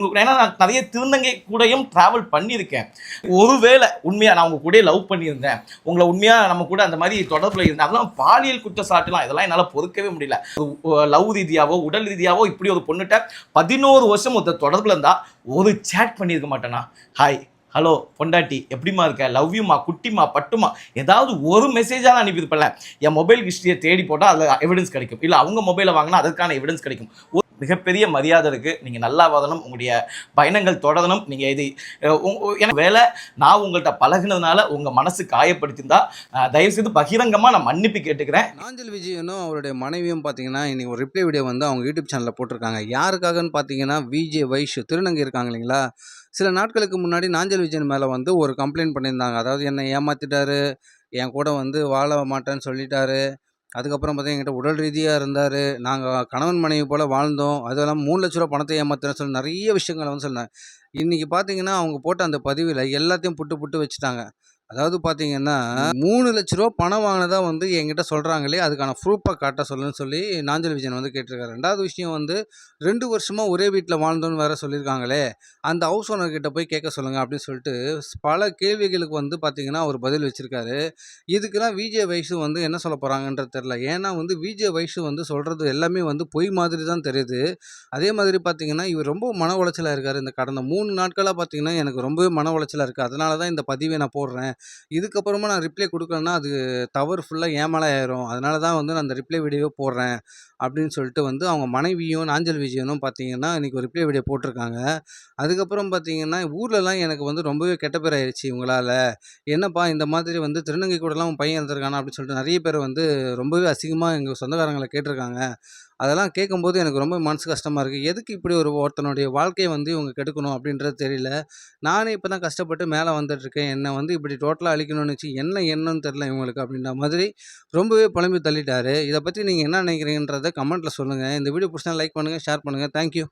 ஏன்னா நான் நிறைய திருநங்கை கூடயும் ட்ராவல் பண்ணியிருக்கேன். ஒருவேளை உண்மையாக நான் உங்க கூட லவ் பண்ணியிருந்தேன். உங்களை உண்மையாக நம்ம கூட அந்த மாதிரி தொடர்பில் இருந்தேன். அதெல்லாம் பாலியல் குற்றச்சாட்டுலாம் இதெல்லாம் என்னால் பொறுக்கவே முடியல. லவ் ரீதியாவோ உடல் ரீதியாவோ இப்படி ஒரு பொண்ணுகிட்ட பதினோரு வருஷம் ஒருத்தர் தொடர்பில் இருந்தால் ஒரு சேட் பண்ணியிருக்க மாட்டேனா? ஹாய் ஹலோ பொண்டாட்டி எப்படிம்மா இருக்க? லவ் யூமா குட்டிமா பட்டுமா ஏதாவது ஒரு மெசேஜாக நான் அனுப்பியிருப்பேன் என் மொபைல் ஹிஸ்ட்ரியை தேடி போட்டால் அதில் எவிடன்ஸ் கிடைக்கும். இல்லை அவங்க மொபைலை வாங்கினா அதற்கான எவிடன்ஸ் கிடைக்கும். ஒரு மிகப்பெரிய மரியாதை இருக்குது நீங்கள் நல்லா வரணும் உங்களுடைய பயணங்கள் தொடரணும். நீங்கள் இது எனக்கு வேலை நான் உங்கள்கிட்ட பழகுனதுனால உங்கள் மனசு காயப்படுத்தியிருந்தா தயவு தயவுசெய்து பகிரங்கமாக நான் மன்னிப்பு கேட்டுக்கிறேன். நாஞ்சல் விஜயனும் அவருடைய மனைவியும் பார்த்தீங்கன்னா இன்னைக்கு ஒரு ரிப்ளை வீடியோ வந்து அவங்க யூடியூப் சேனலில் போட்டிருக்காங்க. யாருக்காகன்னு பார்த்தீங்கன்னா விஜே வைஷ் திருநங்கை இருக்காங்க இல்லைங்களா? சில நாட்களுக்கு முன்னாடி நாஞ்சல் விஜயன் மேலே வந்து ஒரு கம்ப்ளைண்ட் பண்ணியிருந்தாங்க. அதாவது என்னை ஏமாத்திட்டாரு என் கூட வந்து வாழ மாட்டேன்னு சொல்லிட்டாரு. அதுக்கப்புறம் பார்த்தீங்கன்னா என்கிட்ட உடல் ரீதியாக இருந்தார். நாங்கள் கணவன் மனைவி போல் வாழ்ந்தோம். அதெல்லாம் மூணு லட்ச ரூபா பணத்தை ஏமாத்துறேன்னு சொல்லி நிறைய விஷயங்களை வந்து சொன்னாங்க இன்றைக்கி பார்த்தீங்கன்னா அவங்க போட்ட அந்த பதிவில் எல்லாத்தையும் புட்டு புட்டு வச்சுட்டாங்க. அதாவது பார்த்தீங்கன்னா மூணு லட்ச ரூபா பணம் வாங்கினதா வந்து என்கிட்ட சொல்கிறாங்களே அதுக்கான ப்ரூஃபை காட்ட சொல்லுன்னு சொல்லி நாஞ்சல் விஜயன் வந்து கேட்டிருக்காரு. ரெண்டாவது விஷயம் வந்து ரெண்டு வருஷமாக ஒரே வீட்டில் வாழ்ந்தோன்னு வேற சொல்லியிருக்காங்களே அந்த ஹவுஸ் ஓனர்கிட்ட போய் கேட்க சொல்லுங்கள் அப்படின்னு சொல்லிட்டு பல கேள்விகளுக்கு வந்து பார்த்தீங்கன்னா அவர் பதில் வச்சுருக்காரு. இதுக்கெல்லாம் விஜே வயசு வந்து என்ன சொல்ல போகிறாங்கன்றது தெரில ஏன்னா வந்து விஜே வயசு வந்து சொல்கிறது எல்லாமே வந்து பொய் மாதிரி தான் தெரியுது. அதே மாதிரி பார்த்தீங்கன்னா இவர் ரொம்ப மன உளைச்சலாக இருக்கார் இந்த கடந்த மூணு நாட்களாக பார்த்தீங்கன்னா எனக்கு ரொம்பவே மன உளைச்சலாக இருக்குது அதனால தான் இந்த பதிவை நான் போடுறேன். இதுக்கப்புறமா நான் ரிப்ளை கொடுக்கலன்னா அது தவறு ஃபுல்லாக ஏமால ஆயிரும். அதனால தான் வந்து நான் அந்த ரிப்ளை வீடியோ போடுறேன் அப்படின்னு சொல்லிட்டு வந்து அவங்க மனைவியும் நாஞ்சல் விஜயனும் பார்த்தீங்கன்னா இன்றைக்கி ஒரு ரிப்ளை வீடியோ போட்டிருக்காங்க. அதுக்கப்புறம் பார்த்தீங்கன்னா ஊர்லலாம் எனக்கு வந்து ரொம்பவே கெட்ட பேர் ஆயிடுச்சு இவங்களால். என்னப்பா இந்த மாதிரி வந்து திருநங்கை கூடலாம் உன் பையன் இருந்திருக்கானா அப்படின்னு சொல்லிட்டு நிறைய பேர் வந்து ரொம்பவே அசிங்கமாக எங்கள் சொந்தக்காரங்களை கேட்டிருக்காங்க. அதெல்லாம் கேட்கும்போது எனக்கு ரொம்ப மனசு கஷ்டமாக இருக்குது எதுக்கு இப்படி ஒரு ஒருத்தனுடைய வாழ்க்கையை வந்து இவங்க கெடுக்கணும் அப்படின்றது தெரியல. நானே இப்போ தான் கஷ்டப்பட்டு மேலே வந்துட்டுருக்கேன் என்னை வந்து இப்படி டோட்டலாக அழிக்கணும்னு வச்சு என்ன என்னன்னு தெரில இவங்களுக்கு அப்படின்ற மாதிரி ரொம்பவே புலம்பி தள்ளிட்டாரு. இதை பற்றி நீங்கள் என்ன நினைக்கிறீங்கன்றதை கமெண்ட்டில் சொல்லுங்கள் இந்த வீடியோ பிடிச்சா லைக் பண்ணுங்கள் ஷேர் பண்ணுங்கள் தேங்க்யூ